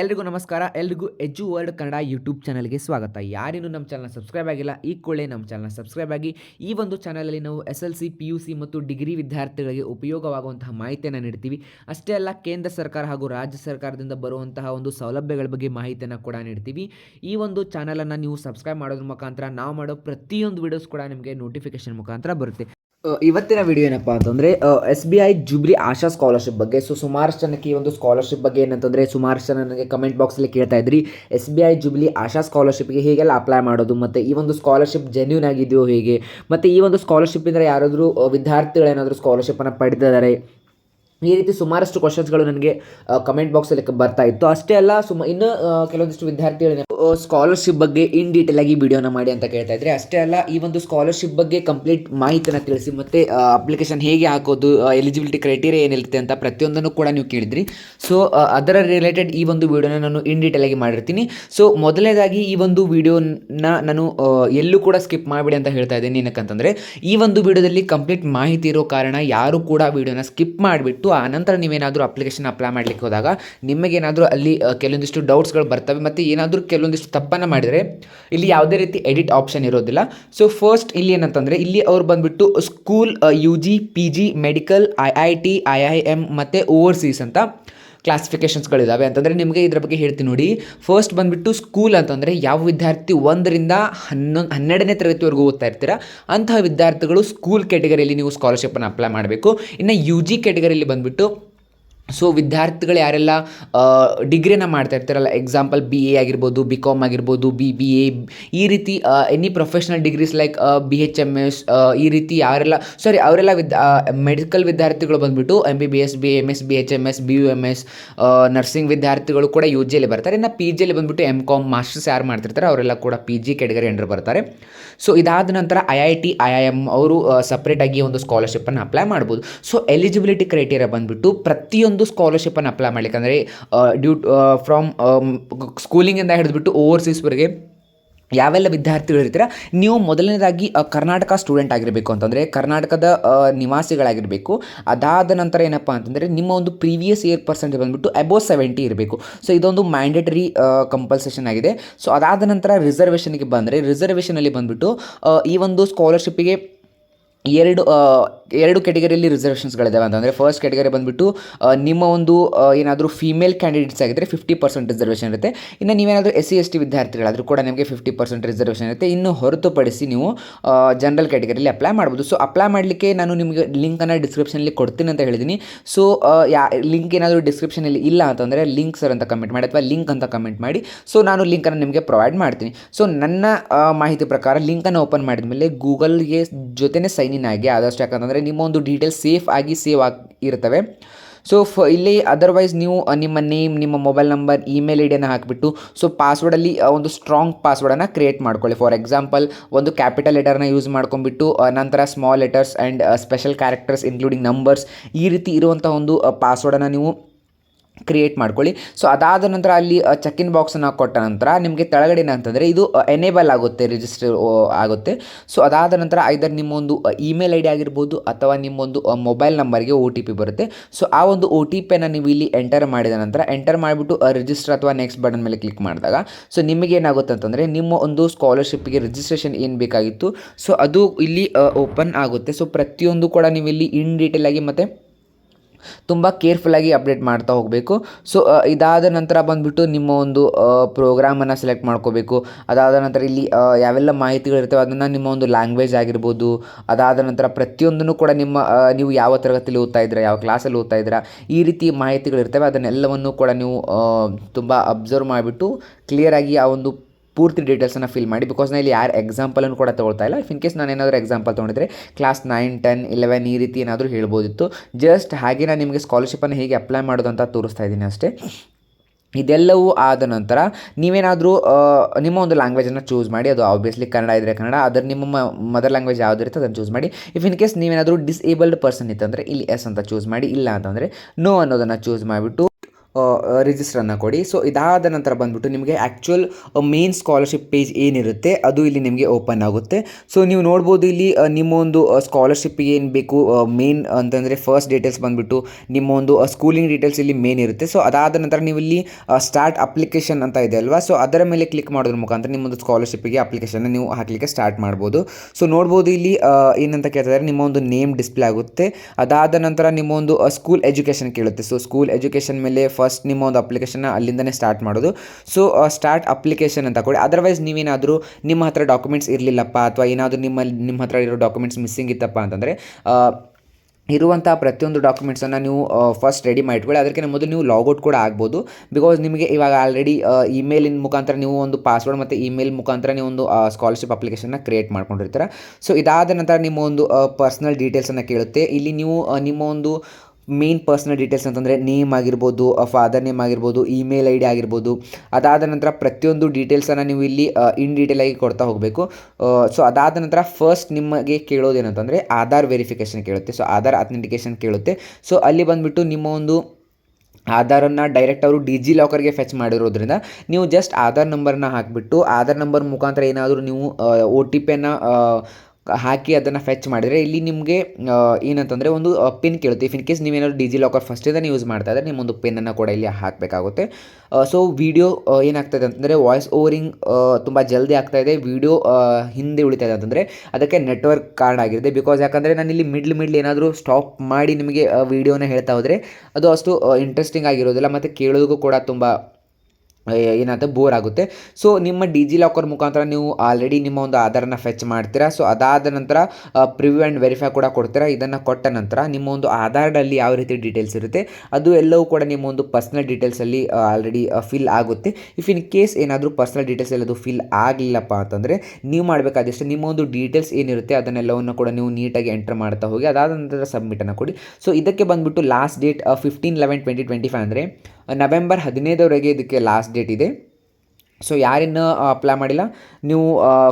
ಎಲ್ರಿಗೂ ನಮಸ್ಕಾರ. ಎಲ್ರಿಗೂ ಎಜು ವರ್ಲ್ಡ್ ಕನ್ನಡ ಯೂಟ್ಯೂಬ್ ಚಾನಲ್ಗೆ ಸ್ವಾಗತ. ಯಾರಿನೂ ನಮ್ಮ ಚಾನಲ್ ಸಬ್ಸ್ಕ್ರೈಬ್ ಆಗಿಲ್ಲ, ಈ ಕೂಡಲೇ ನಮ್ಮ ಚಾನಲ್ ಸಬ್ಸ್ಕ್ರೈಬ್ ಆಗಿ, ಈ ಒಂದು ಚಾನಲಲ್ಲಿ ನಾವು S L C, P U C ಮತ್ತು ಡಿಗ್ರಿ ವಿದ್ಯಾರ್ಥಿಗಳಿಗೆ ಉಪಯೋಗವಾಗುವಂತಹ ಮಾಹಿತಿಯನ್ನು ನೀಡ್ತೀವಿ. ಅಷ್ಟೇ ಅಲ್ಲ, ಕೇಂದ್ರ ಸರ್ಕಾರ ಹಾಗೂ ರಾಜ್ಯ ಸರ್ಕಾರದಿಂದ ಬರುವಂತಹ ಒಂದು ಸೌಲಭ್ಯಗಳ ಬಗ್ಗೆ ಮಾಹಿತಿಯನ್ನು ಕೂಡ ನೀಡ್ತೀವಿ. ಈ ಒಂದು ಚಾನಲನ್ನು ನೀವು ಸಬ್ಸ್ಕ್ರೈಬ್ ಮಾಡೋದ್ರ ಮುಖಾಂತರ ನಾವು ಮಾಡೋ ಪ್ರತಿಯೊಂದು ವಿಡಿಯೋಸ್ ಕೂಡ ನಿಮಗೆ ನೋಟಿಫಿಕೇಶನ್ ಮುಖಾಂತರ ಬರುತ್ತೆ. ಇವತ್ತಿನ ವಿಡಿಯೋ ಏನಪ್ಪ ಅಂತಂದರೆ S B I jubilee Asha scholarship ಬಗ್ಗೆ. ಸೊ ಸುಮಾರು ಜನಕ್ಕೆ ಈ ಒಂದು ಸ್ಕಾಲರ್ಶಿಪ್ ಬಗ್ಗೆ ಏನಂತಂದರೆ ಸುಮಾರು ಜನ ನನಗೆ ಕಮೆಂಟ್ ಬಾಕ್ಸಲ್ಲಿ ಕೇಳ್ತಾ ಇದ್ರಿ. S B I jubilee Asha ಸ್ಕಾಲರ್ಶಿಪ್ಗೆ ಹೇಗೆಲ್ಲ ಅಪ್ಲೈ ಮಾಡೋದು, ಮತ್ತು ಈ ಒಂದು ಸ್ಕಾಲರ್ಶಿಪ್ ಜೆನ್ಯೂನ್ ಆಗಿದೆಯೋ ಹೇಗೆ, ಮತ್ತು ಈ ಒಂದು ಸ್ಕಾಲರ್ಶಿಪ್ಪಿಂದ ಯಾರಾದರೂ ವಿದ್ಯಾರ್ಥಿಗಳೇನಾದರೂ ಸ್ಕಾಲರ್ಶಿಪ್ಪನ್ನು ಪಡೆದಿದ್ದಾರೆ ಈ ರೀತಿ ಸುಮಾರಷ್ಟು ಕ್ವಶನ್ಸ್ಗಳು ನನಗೆ ಕಮೆಂಟ್ ಬಾಕ್ಸಲ್ಲಿ ಬರ್ತಾ ಇತ್ತು. ಅಷ್ಟೇ ಅಲ್ಲ, ಸುಮ, ಇನ್ನು ಕೆಲವೊಂದಿಷ್ಟು ವಿದ್ಯಾರ್ಥಿಗಳು ಸ್ಕಾಲರ್ಶಿಪ್ ಬಗ್ಗೆ ಇನ್ ಡೀಟೇಲ್ ಆಗಿ ವಿಡಿಯೋನ ಮಾಡಿ ಅಂತ ಕೇಳ್ತಾ ಇದ್ರೆ, ಅಷ್ಟೇ ಅಲ್ಲ, ಈ ಒಂದು ಸ್ಕಾಲರ್ಶಿಪ್ ಬಗ್ಗೆ ಕಂಪ್ಲೀಟ್ ಮಾಹಿತಿನ ತಿಳಿಸಿ ಮತ್ತೆ ಅಪ್ಲಿಕೇಶನ್ ಹೇಗೆ ಹಾಕೋದು ಎಲಿಜಿಬಿಲಿಟಿ ಕ್ರೈಟೀರಿಯಾ ಏನಿರುತ್ತೆ ಅಂತ ಪ್ರತಿಯೊಂದನ್ನು ಕೂಡ ನೀವು ಕೇಳಿದ್ರಿ. ಸೊ ಅದರ ರಿಲೇಟೆಡ್ ಈ ಒಂದು ವಿಡಿಯೋನ ನಾನು ಇನ್ ಡೀಟೇಲ್ ಆಗಿ ಮಾಡಿರ್ತೀನಿ. ಸೊ ಮೊದಲನೇದಾಗಿ ಈ ಒಂದು ವಿಡಿಯೋನ ನಾನು ಎಲ್ಲೂ ಕೂಡ ಸ್ಕಿಪ್ ಮಾಡಿಬಿಡಿ ಅಂತ ಹೇಳ್ತಾ ಇದ್ದೀನಿ. ಏನಕ್ಕಂತಂದರೆ, ಈ ಒಂದು ವಿಡಿಯೋದಲ್ಲಿ ಕಂಪ್ಲೀಟ್ ಮಾಹಿತಿ ಇರೋ ಕಾರಣ ಯಾರು ಕೂಡ ವಿಡಿಯೋನ ಸ್ಕಿಪ್ ಮಾಡಿಬಿಟ್ಟು ಆನಂತರ ನೀವೇನಾದರೂ ಅಪ್ಲಿಕೇಶನ್ ಅಪ್ಲೈ ಮಾಡಲಿಕ್ಕೆ ಹೋದಾಗ ನಿಮಗೇನಾದರೂ ಅಲ್ಲಿ ಆ, ಕೆಲವೊಂದಿಷ್ಟು ಡೌಟ್ಸ್ಗಳು ಬರ್ತವೆ ಮತ್ತು ಏನಾದರೂ ಕೆಲವೊಂದಿಷ್ಟು ತಪ್ಪನ್ನು ಮಾಡಿದರೆ ಇಲ್ಲಿ ಯಾವುದೇ ರೀತಿ ಎಡಿಟ್ ಆಪ್ಷನ್ ಇರೋದಿಲ್ಲ. ಸೊ ಫಸ್ಟ್ ಇಲ್ಲಿ ಏನಂತಂದರೆ ಇಲ್ಲಿ ಅವ್ರು ಬಂದುಬಿಟ್ಟು school U G P G medical I I T I I M ಮತ್ತು ಓವರ್ಸೀಸ್ ಅಂತ. ಕ್ಲಾಸಿಫಿಕೇಷನ್ಸ್ಗಳಿದ್ದಾವೆ ಅಂತಂದರೆ ನಿಮಗೆ ಇದರ ಬಗ್ಗೆ ಹೇಳ್ತೀನಿ ನೋಡಿ. ಫಸ್ಟ್ ಬಂದುಬಿಟ್ಟು ಸ್ಕೂಲ್ ಅಂತಂದರೆ ಯಾವ ವಿದ್ಯಾರ್ಥಿ ಒಂದರಿಂದ ಹನ್ನೊಂದು ಹನ್ನೆರಡನೇ ತರಗತಿವರೆಗೂ ಓದ್ತಾ ಇರ್ತೀರಾ, ಅಂತಹ ವಿದ್ಯಾರ್ಥಿಗಳು ಸ್ಕೂಲ್ ಕ್ಯಾಟಗರಿಯಲ್ಲಿ ನೀವು ಸ್ಕಾಲರ್ಶಿಪ್ಪನ್ನು ಅಪ್ಲೈ ಮಾಡಬೇಕು. ಇನ್ನು ಯು ಜಿ ಕ್ಯಾಟಗರಿಯಲ್ಲಿ ಬಂದುಬಿಟ್ಟು ಸೊ ವಿದ್ಯಾರ್ಥಿಗಳು ಯಾರೆಲ್ಲ ಡಿಗ್ರಿನ ಮಾಡ್ತಾ ಇರ್ತಾರಲ್ಲ ಎಕ್ಸಾಂಪಲ್ ಬಿ ಎ ಆಗಿರ್ಬೋದು ಬಿ ಕಾಮ್ ಆಗಿರ್ಬೋದು ಬಿ ಬಿ ಎ ಈ ರೀತಿ any professional degrees like B H M S ಈ ರೀತಿ ಯಾರೆಲ್ಲ ಸಾರಿ ಅವರೆಲ್ಲ ವಿದ್ ಮೆಡಿಕಲ್ ವಿದ್ಯಾರ್ಥಿಗಳು ಬಂದುಬಿಟ್ಟು M B B S B M S B H M S B U M S nursing ವಿದ್ಯಾರ್ಥಿಗಳು ಕೂಡ ಯು ಜಿಯಲ್ಲಿ ಬರ್ತಾರೆ. ಇನ್ನು ಪಿ ಜಿಯಲ್ಲಿ ಬಂದುಬಿಟ್ಟು ಎಂ ಕಾಮ್ ಮಾಸ್ಟರ್ಸ್ ಯಾರು ಮಾಡ್ತಿರ್ತಾರೆ, ಅವರೆಲ್ಲ ಕೂಡ ಪಿ ಜಿ ಕೆಟಗರಿ ಬರ್ತಾರೆ. ಸೊ ಇದಾದ ನಂತರ I I T I I M ಅವರು ಸಪ್ರೇಟಾಗಿ ಒಂದು ಸ್ಕಾಲರ್ಶಿಪ್ಪನ್ನು ಅಪ್ಲೈ ಮಾಡ್ಬೋದು. ಸೊ ಎಲಿಜಿಬಿಲಿಟಿ ಕ್ರೈಟೀರಿಯಾ ಬಂದುಬಿಟ್ಟು ಪ್ರತಿಯೊಂದು ಸ್ಕಾಲರ್ಶಿಪ್ಪನ್ನು ಅಪ್ಲೈ ಮಾಡಲಿಕ್ಕೆ. ಅಂದರೆ ಡ್ಯೂ ಫ್ರಮ್ ಸ್ಕೂಲಿಂಗಿಂದ ಹಿಡಿದ್ಬಿಟ್ಟು ಓವರ್ಸೀಸ್ವರೆಗೆ ಯಾವೆಲ್ಲ ವಿದ್ಯಾರ್ಥಿಗಳು ಇರ್ತೀರ, ನೀವು ಮೊದಲನೇದಾಗಿ ಕರ್ನಾಟಕ ಸ್ಟೂಡೆಂಟ್ ಆಗಿರಬೇಕು ಅಂತಂದರೆ, ಕರ್ನಾಟಕದ ನಿವಾಸಿಗಳಾಗಿರಬೇಕು. ಅದಾದ ನಂತರ ಏನಪ್ಪ ಅಂತಂದರೆ, ನಿಮ್ಮ ಒಂದು ಪ್ರೀವಿಯಸ್ ಇಯರ್ ಪರ್ಸೆಂಟೇಜ್ ಬಂದುಬಿಟ್ಟು ಅಬೋವ್ ಸೆವೆಂಟಿ ಇರಬೇಕು. ಸೊ ಇದೊಂದು ಮ್ಯಾಂಡೇಟರಿ ಕಂಪಲ್ಸೇಷನ್ ಆಗಿದೆ. ಸೊ ಅದಾದ ನಂತರ ರಿಸರ್ವೇಷನ್ಗೆ ಬಂದರೆ ರಿಸರ್ವೇಷನಲ್ಲಿ ಬಂದುಬಿಟ್ಟು ಈ ಒಂದು ಸ್ಕಾಲರ್ಶಿಪ್ಪಿಗೆ ಎರಡು ಎರಡು ಕೆಟಗರಿಯಲ್ಲಿ ರಿಸರ್ವೇಷನ್ಸ್ಗಳಿದ್ದಾವೆ ಅಂತಂದರೆ ಫಸ್ಟ್ ಕೆಟಗರಿ ಬಂದುಬಿಟ್ಟು ನಿಮ್ಮ ಒಂದು ಏನಾದರೂ ಫೀಮೇಲ್ ಕ್ಯಾಂಡಿಡೇಟ್ಸ್ ಆಗಿದ್ದರೆ ಫಿಫ್ಟಿ ಪರ್ಸೆಂಟ್ ರಿಸರ್ವೇಷನ್ ಇರುತ್ತೆ. ಇನ್ನು ನೀವೇನಾದರೂ ಎಸ್ ಸಿ ಎಸ್ ಟಿ ವಿದ್ಯಾರ್ಥಿಗಳಾದರೂ ಕೂಡ ನಿಮಗೆ ಫಿಫ್ಟಿ ಪರ್ಸೆಂಟ್ ರಿಸರ್ವೇಷನ್ ಇರುತ್ತೆ. ಇನ್ನು ಹೊರತುಪಡಿಸಿ ನೀವು ಜನರಲ್ ಕ್ಯಾಟಗರಿಯಲ್ಲಿ ಅಪ್ಲೈ ಮಾಡ್ಬೋದು. ಸೊ ಅಪ್ಲೈ ಮಾಡಲಿಕ್ಕೆ ನಾನು ನಿಮಗೆ ಲಿಂಕನ್ನು ಡಿಸ್ಕ್ರಿಪ್ಷನಲ್ಲಿ ಕೊಡ್ತೀನಿ ಅಂತ ಹೇಳಿದ್ದೀನಿ ಸೊ ಯಾ ಲಿಂಕ್ ಏನಾದರೂ ಡಿಸ್ಕ್ರಿಪ್ಷನಲ್ಲಿ ಇಲ್ಲ ಅಂತಂದರೆ ಲಿಂಕ್ ಸರ್ ಅಂತ ಕಮೆಂಟ್ ಮಾಡಿ ಅಥವಾ ಲಿಂಕ್ ಅಂತ ಕಮೆಂಟ್ ಮಾಡಿ. ಸೊ ನಾನು ಲಿಂಕನ್ನು ನಿಮಗೆ ಪ್ರೊವೈಡ್ ಮಾಡ್ತೀನಿ. ಸೊ ನನ್ನ ಮಾಹಿತಿ ಪ್ರಕಾರ ಲಿಂಕನ್ನು ಓಪನ್ ಮಾಡಿದ ಮೇಲೆ ಗೂಗಲ್ಗೆ ಜೊತೆನೇ ಸೈನ್ ಇನ್ ಆಗಿ ಆದಷ್ಟು ಯಾಕಂತಂದರೆ ನಿಮ್ಮ ಒಂದು ಡೀಟೇಲ್ಸ್ ಸೇಫ್ ಆಗಿ ಸೇವ್ ಆಗಿ ಇರ್ತವೆ. ಸೊ ಫ ಇಲ್ಲಿ ಅದರ್ವೈಸ್ ನೀವು ನಿಮ್ಮ ನೇಮ್ ನಿಮ್ಮ ಮೊಬೈಲ್ ನಂಬರ್ ಇಮೇಲ್ ಐ ಡಿಯನ್ನು ಹಾಕಿಬಿಟ್ಟು ಸೊ ಪಾಸ್ವರ್ಡಲ್ಲಿ ಒಂದು ಸ್ಟ್ರಾಂಗ್ ಪಾಸ್ವರ್ಡನ್ನು ಕ್ರಿಯೇಟ್ ಮಾಡ್ಕೊಳ್ಳಿ. ಫಾರ್ ಎಕ್ಸಾಂಪಲ್ ಒಂದು ಕ್ಯಾಪಿಟಲ್ ಲೆಟರ್ನ ಯೂಸ್ ಮಾಡ್ಕೊಂಡ್ಬಿಟ್ಟು ನಂತರ small letters and special characters including numbers ಈ ರೀತಿ ಇರುವಂಥ ಒಂದು ಪಾಸ್ವರ್ಡನ್ನು ನೀವು ಕ್ರಿಯೇಟ್ ಮಾಡ್ಕೊಳ್ಳಿ. ಸೊ ಅದಾದ ನಂತರ ಅಲ್ಲಿ ಚೆಕ್ ಇನ್ ಬಾಕ್ಸನ್ನು ಕೊಟ್ಟ ನಂತರ ನಿಮಗೆ ಕೆಳಗಡೆ ಏನಂತಂದರೆ ಇದು ಎನೇಬಲ್ ಆಗುತ್ತೆ ರಿಜಿಸ್ಟರ್ ಆಗುತ್ತೆ. ಸೊ ಅದಾದ ನಂತರ ಐದರ್ ನಿಮ್ಮ ಒಂದು ಇಮೇಲ್ ಐ ಡಿ ಆಗಿರ್ಬೋದು ಅಥವಾ ನಿಮ್ಮೊಂದು ಮೊಬೈಲ್ ನಂಬರ್ಗೆ ಒ ಟಿ ಪಿ ಬರುತ್ತೆ. ಸೊ ಆ ಒಂದು ಒ ಟಿ ಪಿಯನ್ನು ನೀವು ಇಲ್ಲಿ ಎಂಟರ್ ಮಾಡಿದ ನಂತರ ಎಂಟರ್ ಮಾಡಿಬಿಟ್ಟು ರಿಜಿಸ್ಟರ್ ಅಥವಾ ನೆಕ್ಸ್ಟ್ ಬಟನ್ ಮೇಲೆ ಕ್ಲಿಕ್ ಮಾಡಿದಾಗ ಸೊ ನಿಮಗೆ ಏನಾಗುತ್ತೆ ಅಂತಂದರೆ ನಿಮ್ಮ ಒಂದು ಸ್ಕಾಲರ್ಶಿಪ್ಗೆ ರಿಜಿಸ್ಟ್ರೇಷನ್ ಏನು ಬೇಕಾಗಿತ್ತು. ಸೊ ಅದು ಇಲ್ಲಿ ಓಪನ್ ಆಗುತ್ತೆ. ಸೊ ಪ್ರತಿಯೊಂದು ಕೂಡ ನೀವು ಇಲ್ಲಿ ಇನ್ ಡೀಟೇಲ್ ಆಗಿ ಮತ್ತು ತುಂಬ ಕೇರ್ಫುಲ್ಲಾಗಿ ಅಪ್ಡೇಟ್ ಮಾಡ್ತಾ ಹೋಗಬೇಕು. ಸೊ ಇದಾದ ನಂತರ ಬಂದುಬಿಟ್ಟು ನಿಮ್ಮ ಒಂದು ಪ್ರೋಗ್ರಾಮನ್ನು ಸೆಲೆಕ್ಟ್ ಮಾಡ್ಕೋಬೇಕು. ಅದಾದ ನಂತರ ಇಲ್ಲಿ ಯಾವೆಲ್ಲ ಮಾಹಿತಿಗಳಿರ್ತವೆ ಅದನ್ನು ನಿಮ್ಮ ಒಂದು ಲ್ಯಾಂಗ್ವೇಜ್ ಆಗಿರ್ಬೋದು. ಅದಾದ ನಂತರ ಪ್ರತಿಯೊಂದನ್ನು ಕೂಡ ನಿಮ್ಮ ನೀವು ಯಾವ ತರಗತಿಯಲ್ಲಿ ಓದ್ತಾ ಇದ್ದೀರಾ, ಯಾವ ಕ್ಲಾಸಲ್ಲಿ ಓದ್ತಾ ಇದ್ದೀರಾ, ಈ ರೀತಿ ಮಾಹಿತಿಗಳಿರ್ತವೆ ಅದನ್ನೆಲ್ಲವನ್ನು ಕೂಡ ನೀವು ತುಂಬ ಅಬ್ಸರ್ವ್ ಮಾಡಿಬಿಟ್ಟು ಕ್ಲಿಯರಾಗಿ ಆ ಒಂದು ಪೂರ್ತಿ ಡೀಟೇಲ್ಸನ್ನು ಫಿಲ್ ಮಾಡಿ ಬಿಕಾಸ್ ನಾನು ಇಲ್ಲಿ ಯಾರು ಎಕ್ಸಾಂಪಲನ್ನು ಕೂಡ ತೊಗೊಳ್ತಾ ಇಲ್ಲ. ಇಫ್ ಇನ್ ಕೇಸ್ ನಾನು ಏನಾದರೂ ಎಕ್ಸಾಂಪಲ್ ತೊಗೊಂಡಿದ್ರೆ ಕ್ಲಾಸ್ ನೈನ್ ಟೆನ್ ಇಲೆವೆನ್ ಈ ರೀತಿ ಏನಾದರೂ ಹೇಳ್ಬೋದಿತ್ತು. ಜಸ್ಟ್ ಹಾಗೆ ನಾನು ನಿಮಗೆ ಸ್ಕಾಲರ್ಶಿಪ್ಪನ್ನು ಹೇಗೆ ಅಪ್ಲೈ ಮಾಡೋದು ಅಂತ ತೋರಿಸ್ತಾ ಇದ್ದೀನಿ ಅಷ್ಟೇ. ಇದೆಲ್ಲವೂ ಆದ ನಂತರ ನೀವೇನಾದರೂ ನಿಮ್ಮ ಒಂದು ಲ್ಯಾಂಗ್ವೇಜನ್ನು ಚೂಸ್ ಮಾಡಿ, ಅದು ಆಬ್ವಿಯಸ್ಲಿ ಕನ್ನಡ ಇದ್ದರೆ ಕನ್ನಡ, ಅದರ ನಿಮ್ಮ ಮದರ್ ಲ್ಯಾಂಗ್ವೇಜ್ ಯಾವುದು ಇರುತ್ತೆ ಅದನ್ನು ಚೂಸ್ ಮಾಡಿ. ಇಫ್ ಇನ್ ಕೇಸ್ ನೀವೇನಾದರೂ ಡಿಸೇಬಲ್ಡ್ ಪರ್ಸನ್ ಇತ್ತಂದರೆ, ಇಲ್ಲಿ ಎಸ್ ಅಂತ ಚೂಸ್ ಮಾಡಿ, ಇಲ್ಲ ಅಂತಂದರೆ ನೋ ಅನ್ನೋದನ್ನು ಚೂಸ್ ಮಾಡಿಬಿಟ್ಟು ರಿಜಿಸ್ಟ್ರನ್ನು ಕೊಡಿ. ಸೊ ಇದಾದ ನಂತರ ಬಂದುಬಿಟ್ಟು ನಿಮಗೆ ಆ್ಯಕ್ಚುಯಲ್ ಮೇನ್ ಸ್ಕಾಲರ್ಶಿಪ್ ಪೇಜ್ ಏನಿರುತ್ತೆ, ಅದು ಇಲ್ಲಿ ನಿಮಗೆ ಓಪನ್ ಆಗುತ್ತೆ. ಸೊ ನೀವು ನೋಡ್ಬೋದು ಇಲ್ಲಿ ನಿಮ್ಮ ಒಂದು ಸ್ಕಾಲರ್ಶಿಪ್ಪಿಗೆ ಏನು ಬೇಕು ಮೇನ್ ಅಂತಂದರೆ ಫಸ್ಟ್ ಡೀಟೇಲ್ಸ್ ಬಂದುಬಿಟ್ಟು ನಿಮ್ಮ ಒಂದು ಸ್ಕೂಲಿಂಗ್ ಡೀಟೇಲ್ಸ್ ಇಲ್ಲಿ ಮೇನ್ ಇರುತ್ತೆ. ಸೊ ಅದಾದ ನಂತರ ನೀವು ಇಲ್ಲಿ ಸ್ಟಾರ್ಟ್ ಅಪ್ಲಿಕೇಶನ್ ಅಂತ ಇದೆ ಅಲ್ವಾ? ಸೊ ಅದರ ಮೇಲೆ ಕ್ಲಿಕ್ ಮಾಡೋದ್ರ ಮುಖಾಂತರ ನಿಮ್ಮೊಂದು ಸ್ಕಾಲರ್ಶಿಪ್ಪಿಗೆ ಅಪ್ಲಿಕೇಶನ್ನ ನೀವು ಹಾಕಲಿಕ್ಕೆ ಸ್ಟಾರ್ಟ್ ಮಾಡ್ಬೋದು. ಸೊ ನೋಡ್ಬೋದು ಇಲ್ಲಿ ಏನಂತ ಕೇಳ್ತಿದ್ದಾರೆ ನಿಮ್ಮ ಒಂದು ನೇಮ್ ಡಿಸ್ಪ್ಲೇ ಆಗುತ್ತೆ. ಅದಾದ ನಂತರ ನಿಮ್ಮ ಒಂದು ಸ್ಕೂಲ್ ಎಜುಕೇಷನ್ ಕೇಳುತ್ತೆ. ಸೊ ಸ್ಕೂಲ್ ಎಜುಕೇಷನ್ ಮೇಲೆ ನಿಮ್ಮ ಒಂದು ಅಪ್ಲಿಕೇಶನ್ನ ಅಲ್ಲಿಂದನೇ ಸ್ಟಾರ್ಟ್ ಮಾಡೋದು. ಸೊ ಸ್ಟಾರ್ಟ್ ಅಪ್ಲಿಕೇಶನ್ ಅಂತ ಕೊಡಿ. ಅದರ್ವೈಸ್ ನೀವೇನಾದರೂ ನಿಮ್ಮ ಹತ್ರ ಡಾಕ್ಯುಮೆಂಟ್ಸ್ ಇರಲಿಲ್ಲಪ್ಪ ಅಥವಾ ಏನಾದರೂ ನಿಮ್ಮ ನಿಮ್ಮ ಹತ್ರ ಇರೋ ಡಾಕ್ಯುಮೆಂಟ್ಸ್ ಮಿಸ್ಸಿಂಗ್ ಇತ್ತಪ್ಪ ಅಂತಂದರೆ ಇರುವಂಥ ಪ್ರತಿಯೊಂದು ಡಾಕ್ಯುಮೆಂಟ್ಸನ್ನು ನೀವು ಫಸ್ಟ್ ರೆಡಿ ಮಾಡಿಟ್ಕೊಳ್ಳಿ. ಅದಕ್ಕಿಂತ ಮೊದಲು ನೀವು ಲಾಗೌಟ್ ಕೂಡ ಆಗ್ಬೋದು. ಬಿಕಾಸ್ ನಿಮಗೆ ಇವಾಗ ಆಲ್ರೆಡಿ ಇಮೇಲಿನ ಮುಖಾಂತರ ನೀವು ಒಂದು ಪಾಸ್ವರ್ಡ್ ಮತ್ತು ಇಮೇಲ್ ಮುಖಾಂತರ ನೀವು ಒಂದು ಸ್ಕಾಲರ್ಶಿಪ್ ಅಪ್ಲಿಕೇಶನ್ನ ಕ್ರಿಯೇಟ್ ಮಾಡ್ಕೊಂಡಿರ್ತೀರ. ಸೊ ಇದಾದ ನಂತರ ನಿಮ್ಮ ಒಂದು ಪರ್ಸ್ನಲ್ ಡೀಟೇಲ್ಸನ್ನು ಕೇಳುತ್ತೆ. ಇಲ್ಲಿ ನೀವು ನಿಮ್ಮ ಒಂದು ಮೇನ್ ಪರ್ಸ್ನಲ್ ಡೀಟೇಲ್ಸ್ ಅಂತಂದರೆ ನೇಮ್ ಆಗಿರ್ಬೋದು ಫಾದರ್ ನೇಮ್ ಆಗಿರ್ಬೋದು ಇಮೇಲ್ ಐ ಡಿ ಆಗಿರ್ಬೋದು. ಅದಾದ ನಂತರ ಪ್ರತಿಯೊಂದು ಡೀಟೇಲ್ಸನ್ನು ನೀವು ಇಲ್ಲಿ ಇನ್ ಡೀಟೇಲಾಗಿ ಕೊಡ್ತಾ ಹೋಗಬೇಕು. ಸೊ ಅದಾದ ನಂತರ ಫಸ್ಟ್ ನಿಮಗೆ ಕೇಳೋದೇನಂತಂದರೆ ಆಧಾರ್ ವೆರಿಫಿಕೇಷನ್ ಕೇಳುತ್ತೆ. ಸೊ ಆಧಾರ್ ಅಥೆಂಟಿಕೇಷನ್ ಕೇಳುತ್ತೆ. ಸೊ ಅಲ್ಲಿ ಬಂದುಬಿಟ್ಟು ನಿಮ್ಮ ಒಂದು ಆಧಾರನ್ನು ಡೈರೆಕ್ಟ್ ಅವರು ಡಿ ಜಿ ಲಾಕರ್ಗೆ ಫೆಚ್ ಮಾಡಿರೋದ್ರಿಂದ ನೀವು ಜಸ್ಟ್ ಆಧಾರ್ ನಂಬರ್ನ ಹಾಕಿಬಿಟ್ಟು, ಆಧಾರ್ ನಂಬರ್ ಮುಖಾಂತರ ಏನಾದರೂ ನೀವು ಒ ಟಿ ಪಿಯನ್ನು ಹಾಕಿ ಅದನ್ನು ಫೆಚ್ ಮಾಡಿದರೆ ಇಲ್ಲಿ ನಿಮಗೆ ಏನಂತಂದರೆ ಒಂದು ಪಿನ್ ಕೇಳುತ್ತೆ. ಇಫ್ ಇನ್ ಕೇಸ್ ನೀವೇನಾದ್ರು ಡಿಜಿ ಲಾಕರ್ ಫಸ್ಟಿಂದನೇ ಯೂಸ್ ಮಾಡ್ತಾ ಇದ್ದರೆ ನಿಮ್ಮೊಂದು ಪಿನ್ನನ್ನು ಕೂಡ ಇಲ್ಲಿ ಹಾಕಬೇಕಾಗುತ್ತೆ. ಸೊ ವಿಡಿಯೋ ಏನಾಗ್ತಾಯಿದೆ ಅಂತಂದರೆ ವಾಯ್ಸ್ ಓವರಿಂಗ್ ತುಂಬ ಜಲ್ದಿ ಆಗ್ತಾ ಇದೆ. ವಿಡಿಯೋ ಹಿಂದೆ ಉಳಿತಾ ಇದೆ ಅಂತಂದರೆ ಅದಕ್ಕೆ ನೆಟ್ವರ್ಕ್ ಕಾರಣ ಆಗಿದೆ ಬಿಕಾಸ್ ಯಾಕಂದರೆ ನಾನು ಇಲ್ಲಿ ಮಿಡ್ಲ್ ಮಿಡ್ಲ್ ಏನಾದರೂ ಸ್ಟಾಪ್ ಮಾಡಿ ನಿಮಗೆ ವಿಡಿಯೋನ ಹೇಳ್ತಾ ಹೋದರೆ ಅದು ಅಷ್ಟು ಇಂಟ್ರೆಸ್ಟಿಂಗ್ ಆಗಿರೋದಿಲ್ಲ. ಮತ್ತು ಕೇಳೋದಕ್ಕೂ ಕೂಡ ತುಂಬ ಏನಾಗುತ್ತೆ ಬೋರ್ ಆಗುತ್ತೆ. ಸೊ ನಿಮ್ಮ ಡಿ ಜಿ ಲಾಕರ್ ಮುಖಾಂತರ ನೀವು ಆಲ್ರೆಡಿ ನಿಮ್ಮ ಒಂದು ಆಧಾರನ ಫೆಚ್ ಮಾಡ್ತೀರಾ. ಸೊ ಅದಾದ ನಂತರ ಪ್ರಿವ್ಯೂ ಆ್ಯಂಡ್ ವೆರಿಫೈ ಕೂಡ ಕೊಡ್ತೀರಾ. ಇದನ್ನು ಕೊಟ್ಟ ನಂತರ ನಿಮ್ಮ ಒಂದು ಆಧಾರ್ಡಲ್ಲಿ ಯಾವ ರೀತಿ ಡೀಟೇಲ್ಸ್ ಇರುತ್ತೆ, ಅದು ಎಲ್ಲವೂ ಕೂಡ ನಿಮ್ಮ ಒಂದು ಪರ್ಸ್ನಲ್ ಡೀಟೇಲ್ಸಲ್ಲಿ ಆಲ್ರೆಡಿ ಫಿಲ್ ಆಗುತ್ತೆ. ಇಫ್ ಇನ್ ಕೇಸ್ ಏನಾದರೂ ಪರ್ಸ್ನಲ್ ಡೀಟೇಲ್ಸ್ ಎಲ್ಲದು ಫಿಲ್ ಆಗಲಿಲ್ಲಪ್ಪ ಅಂತಂದರೆ, ನೀವು ಮಾಡಬೇಕಾದಷ್ಟು ನಿಮ್ಮ ಒಂದು ಡೀಟೇಲ್ಸ್ ಏನಿರುತ್ತೆ, ಅದನ್ನೆಲ್ಲವನ್ನು ಕೂಡ ನೀವು ನೀಟಾಗಿ ಎಂಟರ್ ಮಾಡ್ತಾ ಹೋಗಿ, ಅದಾದ ನಂತರ ಸಬ್ಮಿಟನ್ನು ಕೊಡಿ. ಸೊ ಇದಕ್ಕೆ ಬಂದುಬಿಟ್ಟು last date fifteen eleven twenty twenty five ಅಂದರೆ ನವೆಂಬರ್ ಹದಿನೈದರವರೆಗೆ ಇದಕ್ಕೆ ಲಾಸ್ಟ್ ಡೇಟ್ ಇದೆ. ಸೊ ಯಾರಿನ್ನ ಅಪ್ಲೈ ಮಾಡಿಲ್ಲ, ನೀವು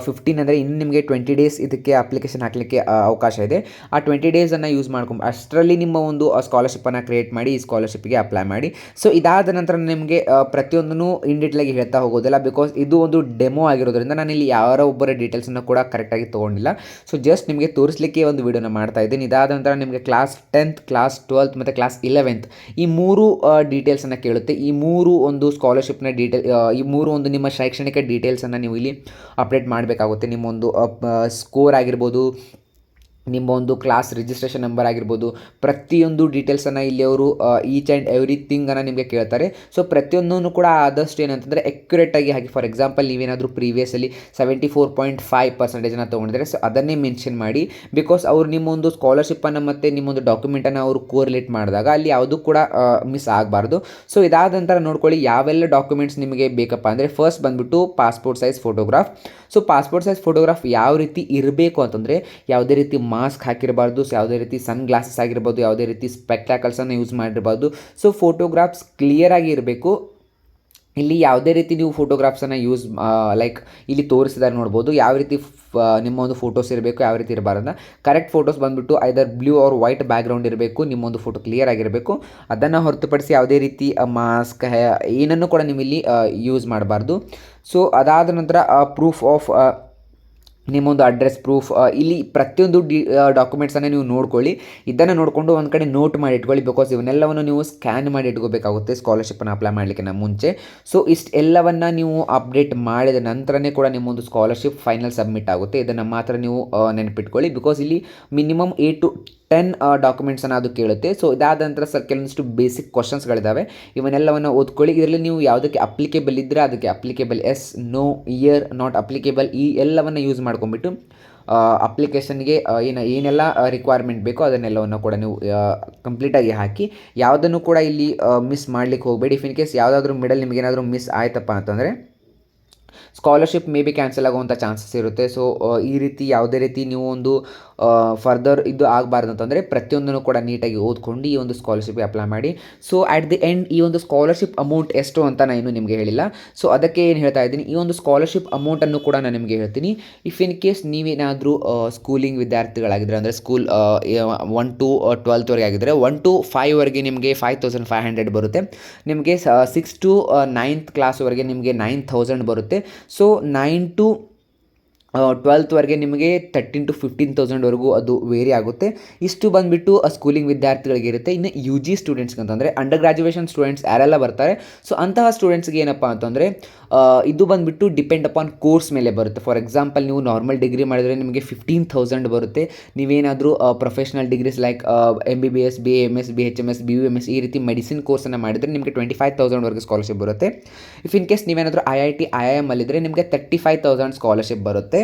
ಫಿಫ್ಟೀನ್ ಅಂದರೆ ಇನ್ನು ನಿಮಗೆ ಟ್ವೆಂಟಿ ಡೇಸ್ ಇದಕ್ಕೆ ಅಪ್ಲಿಕೇಶನ್ ಹಾಕಲಿಕ್ಕೆ ಅವಕಾಶ ಇದೆ. ಆ ಟ್ವೆಂಟಿ ಡೇಸನ್ನು ಯೂಸ್ ಮಾಡ್ಕೊಂಡು ಅಷ್ಟರಲ್ಲಿ ನಿಮ್ಮ ಒಂದು ಸ್ಕಾಲರ್ಶಿಪ್ಪನ್ನು ಕ್ರಿಯೇಟ್ ಮಾಡಿ, ಈ ಸ್ಕಾಲರ್ಶಿಪ್ಗೆ ಅಪ್ಲೈ ಮಾಡಿ. ಸೊ ಇದಾದ ನಂತರ ನಿಮಗೆ ಪ್ರತಿಯೊಂದನ್ನು ಇಂಡಿಟ್ಲಾಗಿ ಹೇಳ್ತಾ ಹೋಗೋದಿಲ್ಲ ಬಿಕಾಸ್ ಇದು ಒಂದು ಡೆಮೋ ಆಗಿರೋದ್ರಿಂದ ನಾನು ಇಲ್ಲಿ ಯಾರೋ ಒಬ್ಬರ ಡೀಟೇಲ್ಸನ್ನು ಕೂಡ ಕರೆಕ್ಟಾಗಿ ತೊಗೊಂಡಿಲ್ಲ. ಸೊ ಜಸ್ಟ್ ನಿಮಗೆ ತೋರಿಸಲಿಕ್ಕೆ ಒಂದು ವಿಡಿಯೋನ ಮಾಡ್ತಾ ಇದ್ದೀನಿ. ಇದಾದ ನಂತರ ನಿಮಗೆ ಕ್ಲಾಸ್ ಟೆಂತ್ ಕ್ಲಾಸ್ ಟ್ವೆಲ್ತ್ ಮತ್ತು ಕ್ಲಾಸ್ ಇಲೆವೆಂತ್ ಈ ಮೂರು ಡೀಟೇಲ್ಸನ್ನು ಕೇಳುತ್ತೆ. ಈ ಮೂರು ಒಂದು ಸ್ಕಾಲರ್ಶಿಪ್ನ ಡೀಟೇಲ್ ಈ ಮೂರು ಒಂದು ನಿಮ್ಮ ಶೈಕ್ಷಣಿಕ ಡೀಟೇಲ್ಸನ್ನು ನೀವು ಇಲ್ಲಿ ಅಪ್ಡೇಟ್ ಮಾಡಬೇಕಾಗುತ್ತೆ. ನಿಮ್ಮೊಂದು ಸ್ಕೋರ್ ಆಗಿರ್ಬೋದು ನಿಮ್ಮ ಒಂದು ಕ್ಲಾಸ್ ರಿಜಿಸ್ಟ್ರೇಷನ್ ನಂಬರ್ ಆಗಿರ್ಬೋದು, ಪ್ರತಿಯೊಂದು ಡೀಟೇಲ್ಸನ್ನು ಇಲ್ಲಿ ಅವರು ಈಚ್ ಆ್ಯಂಡ್ ಎವ್ರಿಥಿಂಗನ್ನು ನಿಮಗೆ ಕೇಳ್ತಾರೆ. ಸೊ ಪ್ರತಿಯೊಂದೂ ಕೂಡ ಆದಷ್ಟು ಏನಂತಂದರೆ ಎಕ್ಯುರೇಟಾಗಿ ಹಾಕಿ ಫಾರ್ ಎಕ್ಸಾಂಪಲ್ ನೀವೇನಾದರೂ ಪ್ರೀವಿಯಸಲ್ಲಿ ಸೆವೆಂಟಿ ಫೋರ್ ಪಾಯಿಂಟ್ ಫೈವ್ ಪರ್ಸೆಂಟೇಜನ್ನು ತೊಗೊಂಡಿದ್ದಾರೆ ಸೊ ಅದನ್ನೇ ಮೆನ್ಷನ್ ಮಾಡಿ ಬಿಕಾಸ್ ಅವ್ರು ನಿಮ್ಮೊಂದು ಸ್ಕಾಲರ್ಶಿಪ್ಪನ್ನು ಮತ್ತು ನಿಮ್ಮೊಂದು ಡಾಕ್ಯುಮೆಂಟನ್ನು ಅವರು ಕೋರಿಲೇಟ್ ಮಾಡಿದಾಗ ಅಲ್ಲಿ ಯಾವುದೂ ಕೂಡ ಮಿಸ್ ಆಗಬಾರ್ದು. ಸೊ ಇದಾದ ನಂತರ ನೋಡ್ಕೊಳ್ಳಿ, ಯಾವೆಲ್ಲ ಡಾಕ್ಯುಮೆಂಟ್ಸ್ ನಿಮಗೆ ಬೇಕಪ್ಪ ಅಂದರೆ ಫಸ್ಟ್ ಬಂದುಬಿಟ್ಟು passport size photograph so passport size photograph ಯಾವ ರೀತಿ ಇರಬೇಕು ಅಂತಂದರೆ, ಯಾವುದೇ ರೀತಿ ಮಾಸ್ಕ್ ಹಾಕಿರಬಾರ್ದು, ಸೊ ಯಾವುದೇ ರೀತಿ ಸನ್ ಗ್ಲಾಸಸ್ ಆಗಿರ್ಬೋದು, ಯಾವುದೇ ರೀತಿ ಸ್ಪೆಕ್ಟಾಕಲ್ಸನ್ನು ಯೂಸ್ ಮಾಡಿರಬಾರ್ದು. ಸೊ ಫೋಟೋಗ್ರಾಫ್ಸ್ ಕ್ಲಿಯರಾಗಿ ಇರಬೇಕು. ಇಲ್ಲಿ ಯಾವುದೇ ರೀತಿ ನೀವು ಫೋಟೋಗ್ರಾಫ್ಸನ್ನು ಯೂಸ್ ಲೈಕ್ ಇಲ್ಲಿ ತೋರಿಸಿದ್ದಾರೆ ನೋಡ್ಬೋದು. ಯಾವ ರೀತಿ ನಿಮ್ಮ ಒಂದು ಫೋಟೋಸ್ ಇರಬೇಕು, ಯಾವ ರೀತಿ ಇರಬಾರ್ದ ಕರೆಕ್ಟ್ ಫೋಟೋಸ್ ಬಂದುಬಿಟ್ಟು either blue or white background ಇರಬೇಕು, ನಿಮ್ಮೊಂದು ಫೋಟೋ ಕ್ಲಿಯರ್ ಆಗಿರಬೇಕು ಅದನ್ನು ಹೊರತುಪಡಿಸಿ ಯಾವುದೇ ರೀತಿ ಮಾಸ್ಕ್ ಏನನ್ನು ಕೂಡ ನೀವು ಇಲ್ಲಿ ಯೂಸ್ ಮಾಡಬಾರ್ದು. ಸೊ ಅದಾದ ನಂತರ ಪ್ರೂಫ್ ಆಫ್ ನಿಮ್ಮೊಂದು ಅಡ್ರೆಸ್ ಪ್ರೂಫ್ ಇಲ್ಲಿ ಪ್ರತಿಯೊಂದು ಡಿ ಡಾಕ್ಯುಮೆಂಟ್ಸನ್ನು ನೀವು ನೋಡ್ಕೊಳ್ಳಿ. ಇದನ್ನು ನೋಡಿಕೊಂಡು ಒಂದು ಕಡೆ ನೋಟ್ ಮಾಡಿ ಇಟ್ಕೊಳ್ಳಿ ಬಿಕಾಸ್ ಇವನ್ನೆಲ್ಲವನ್ನು ನೀವು ಸ್ಕ್ಯಾನ್ ಮಾಡಿ ಇಟ್ಕೋಬೇಕಾಗುತ್ತೆ. ಸ್ಕಾಲರ್ಶಿಪ್ಪನ್ನು ಅಪ್ಲೈ ಮಾಡಲಿಕ್ಕೆ ಮುಂಚೆ. ಸೊ ಇಷ್ಟು ಎಲ್ಲವನ್ನು ನೀವು ಅಪ್ಡೇಟ್ ಮಾಡಿದ ನಂತರನೇ ಕೂಡ ನಿಮ್ಮೊಂದು ಸ್ಕಾಲರ್ಶಿಪ್ ಫೈನಲ್ ಸಬ್ಮಿಟ್ ಆಗುತ್ತೆ. ಇದನ್ನು ಮಾತ್ರ ನೀವು ನೆನಪಿಟ್ಕೊಳ್ಳಿ. ಬಿಕಾಸ್ ಇಲ್ಲಿ ಮಿನಿಮಮ್ ಏಟ್ ಟು ಟೆನ್ ಡಾಕ್ಯುಮೆಂಟ್ಸನ್ನು ಅದು ಕೇಳುತ್ತೆ. ಸೊ ಇದಾದ ನಂತರ ಸರ್ ಕೆಲವೊಂದಿಷ್ಟು ಬೇಸಿಕ್ ಕ್ವಶನ್ಸ್ಗಳಿದ್ದಾವೆ ಇವನ್ನೆಲ್ಲವನ್ನು ಓದ್ಕೊಳ್ಳಿ. ಇದರಲ್ಲಿ ನೀವು ಯಾವುದಕ್ಕೆ ಅಪ್ಲಿಕೇಬಲ್ ಇದ್ದರೆ ಅದಕ್ಕೆ applicable yes no or not applicable ಈ ಎಲ್ಲವನ್ನು ಯೂಸ್ ಮಾಡ್ಕೊಂಬಿಟ್ಟು ಅಪ್ಲಿಕೇಶನ್ಗೆ ಏನು, ಏನೆಲ್ಲ ರಿಕ್ವೈರ್ಮೆಂಟ್ ಬೇಕೋ ಅದನ್ನೆಲ್ಲವನ್ನು ಕೂಡ ನೀವು ಕಂಪ್ಲೀಟಾಗಿ ಹಾಕಿ, ಯಾವುದನ್ನು ಕೂಡ ಇಲ್ಲಿ ಮಿಸ್ ಮಾಡಲಿಕ್ಕೆ ಹೋಗಬೇಡಿ. ಇಫ್ ಇನ್ ಕೇಸ್ ಯಾವುದಾದ್ರೂ ಮಿಡಲ್ ನಿಮಗೇನಾದರೂ ಮಿಸ್ ಆಯ್ತಪ್ಪ ಅಂತಂದರೆ ಸ್ಕಾಲರ್ಶಿಪ್ ಮೇ ಬಿ ಕ್ಯಾನ್ಸಲ್ ಆಗುವಂಥ ಚಾನ್ಸಸ್ ಇರುತ್ತೆ. ಸೊ ಈ ರೀತಿ ಯಾವುದೇ ರೀತಿ ನೀವು ಒಂದು ಫರ್ದರ್ ಇದು ಆಗಬಾರ್ದು ಅಂತಂದರೆ ಪ್ರತಿಯೊಂದನ್ನು ಕೂಡ ನೀಟಾಗಿ ಓದ್ಕೊಂಡು ಈ ಒಂದು ಸ್ಕಾಲರ್ಶಿಪ್ಗೆ ಅಪ್ಲೈ ಮಾಡಿ. ಸೊ ಅಟ್ ದಿ ಎಂಡ್ ಈ ಒಂದು ಸ್ಕಾಲರ್ಶಿಪ್ ಅಮೌಂಟ್ ಎಷ್ಟು ಅಂತ ನಾನು ಇನ್ನೂ ನಿಮಗೆ ಹೇಳಿಲ್ಲ. ಸೊ ಅದಕ್ಕೆ ಏನು ಹೇಳ್ತಾ ಇದ್ದೀನಿ, ಈ ಒಂದು ಸ್ಕಾಲರ್ಶಿಪ್ ಅಮೌಂಟನ್ನು ಕೂಡ ನಾನು ನಿಮಗೆ ಹೇಳ್ತೀನಿ. ಇಫ್ ಇನ್ ಕೇಸ್ ನೀವೇನಾದರೂ ಸ್ಕೂಲಿಂಗ್ ವಿದ್ಯಾರ್ಥಿಗಳಾಗಿದ್ದರೆ ಅಂದರೆ ಸ್ಕೂಲ್ ಒನ್ ಟು ಟ್ವೆಲ್ತ್ವರೆಗೆ ಆಗಿದ್ದರೆ ಒನ್ ಟು ಫೈವ್ವರೆಗೆ ನಿಮಗೆ ಫೈವ್ ತೌಸಂಡ್ ಫೈವ್ ಹಂಡ್ರೆಡ್ ಬರುತ್ತೆ. ನಿಮಗೆ ಸಿಕ್ಸ್ ಟು ನೈನ್ತ್ ಕ್ಲಾಸ್ವರೆಗೆ ನಿಮಗೆ ನೈನ್ ಥೌಸಂಡ್ ಬರುತ್ತೆ. ಸೊ ನೈನ್ ಟು ಟ್ವೆಲ್ತ್ವರೆಗೆ ನಿಮಗೆ ತರ್ಟೀನ್ ಟು ಫಿಫ್ಟೀನ್ ತೌಸಂಡ್ವರೆಗೂ ಅದು ವೇರಿ ಆಗುತ್ತೆ. ಇಷ್ಟು ಬಂದುಬಿಟ್ಟು ಸ್ಕೂಲಿಂಗ್ ವಿದ್ಯಾರ್ಥಿಗಳಿಗೆ ಇರುತ್ತೆ. ಇನ್ನು ಯು ಜಿ ಸ್ಟೂಡೆಂಟ್ಸ್ಗೆ ಅಂತಂದರೆ ಅಂಡರ್ ಗ್ರಾಜುಯೇಷನ್ ಸ್ಟೂಡೆಂಟ್ಸ್ ಯಾರೆಲ್ಲ ಬರ್ತಾರೆ? ಸೊ ಅಂತಹ ಸ್ಟೂಡೆಂಟ್ಸ್ಗೆ ಏನಪ್ಪ ಅಂತಂದರೆ ಇದು ಬಂದುಬಿಟ್ಟು ಡಿಪೆಂಡ್ ಅಪಾನ್ ಕೋರ್ಸ್ ಮೇಲೆ ಬರುತ್ತೆ. ಫಾರ್ ಎಕ್ಸಾಂಪಲ್ ನೀವು ನಾರ್ಮಲ್ ಡಿಗ್ರಿ ಮಾಡಿದರೆ ನಿಮಗೆ ಫಿಫ್ಟೀನ್ ತೌಸಂಡ್ ಬರುತ್ತೆ. ನೀವೇನಾದರೂ professional degrees like M B B S B M S B H M S B U M S ಈ ರೀತಿ ಮೆಡಿಸಿನ್ ಕೋರ್ಸನ್ನು ಮಾಡಿದರೆ ನಿಮಗೆ ಟ್ವೆಂಟಿ ಫೈವ್ ತೌಸಂಡ್ವರೆಗೆ ಸ್ಕಾಲರ್ಶಿಪ್ ಬರುತ್ತೆ. ಇಫ್ ಇನ್ ಕೇಸ್ ನೀವೇನಾದರೂ I I T I I M ಅಲ್ಲಿದ್ದರೆ ನಿಮಗೆ thirty five thousand scholarship ಬರುತ್ತೆ.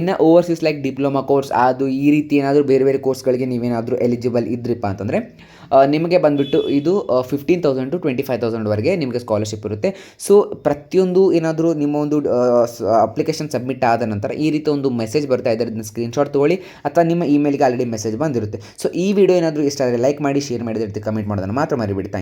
ಇನ್ನು ಓವರ್ಸೀಸ್ ಲೈಕ್ ಡಿಪ್ಲೊಮಾ ಕೋರ್ಸ್ ಅದು ಈ ರೀತಿ ಏನಾದರೂ ಬೇರೆ ಬೇರೆ ಕೋರ್ಸ್ಗಳಿಗೆ ನೀವೇನಾದರೂ ಎಲಿಜಿಬಲ್ ಇದ್ರಿಪ್ಪ ಅಂತಂದರೆ ನಿಮಗೆ ಬಂದುಬಿಟ್ಟು ಇದು fifteen thousand to twenty five ತೌಸಂಡ್ವರೆಗೆ ನಿಮಗೆ ಸ್ಕಾಲರ್ಶಿಪ್ ಇರುತ್ತೆ. ಸೊ ಪ್ರತಿಯೊಂದು ಏನಾದರೂ ನಿಮ್ಮ ಒಂದು ಅಪ್ಲಿಕೇಶನ್ ಸಬ್ಮಿಟ್ ಆದ ನಂತರ ಈ ರೀತಿ ಒಂದು ಮೆಸೇಜ್ ಬರ್ತಾ ಇದ್ದರೆ ಇದನ್ನ ಸ್ಕ್ರೀನ್ಶಾಟ್ ತೊಗೊಳ್ಳಿ ಅಥವಾ ನಿಮ್ಮ ಇಮೇಲ್ಗೆ ಆಲ್ರೆಡಿ ಮೆಸೇಜ್ ಬಂದಿರುತ್ತೆ. ಸೊ ಈ ವಿಡಿಯೋ ಏನಾದರೂ ಇಷ್ಟ ಆದರೆ ಲೈಕ್ ಮಾಡಿ ಶೇರ್ ಮಾಡಿದ್ರೆ ಕಮೆಂಟ್ ಮಾಡೋದನ್ನು ಮಾತ್ರ ಮರಿಬಿಡಿ.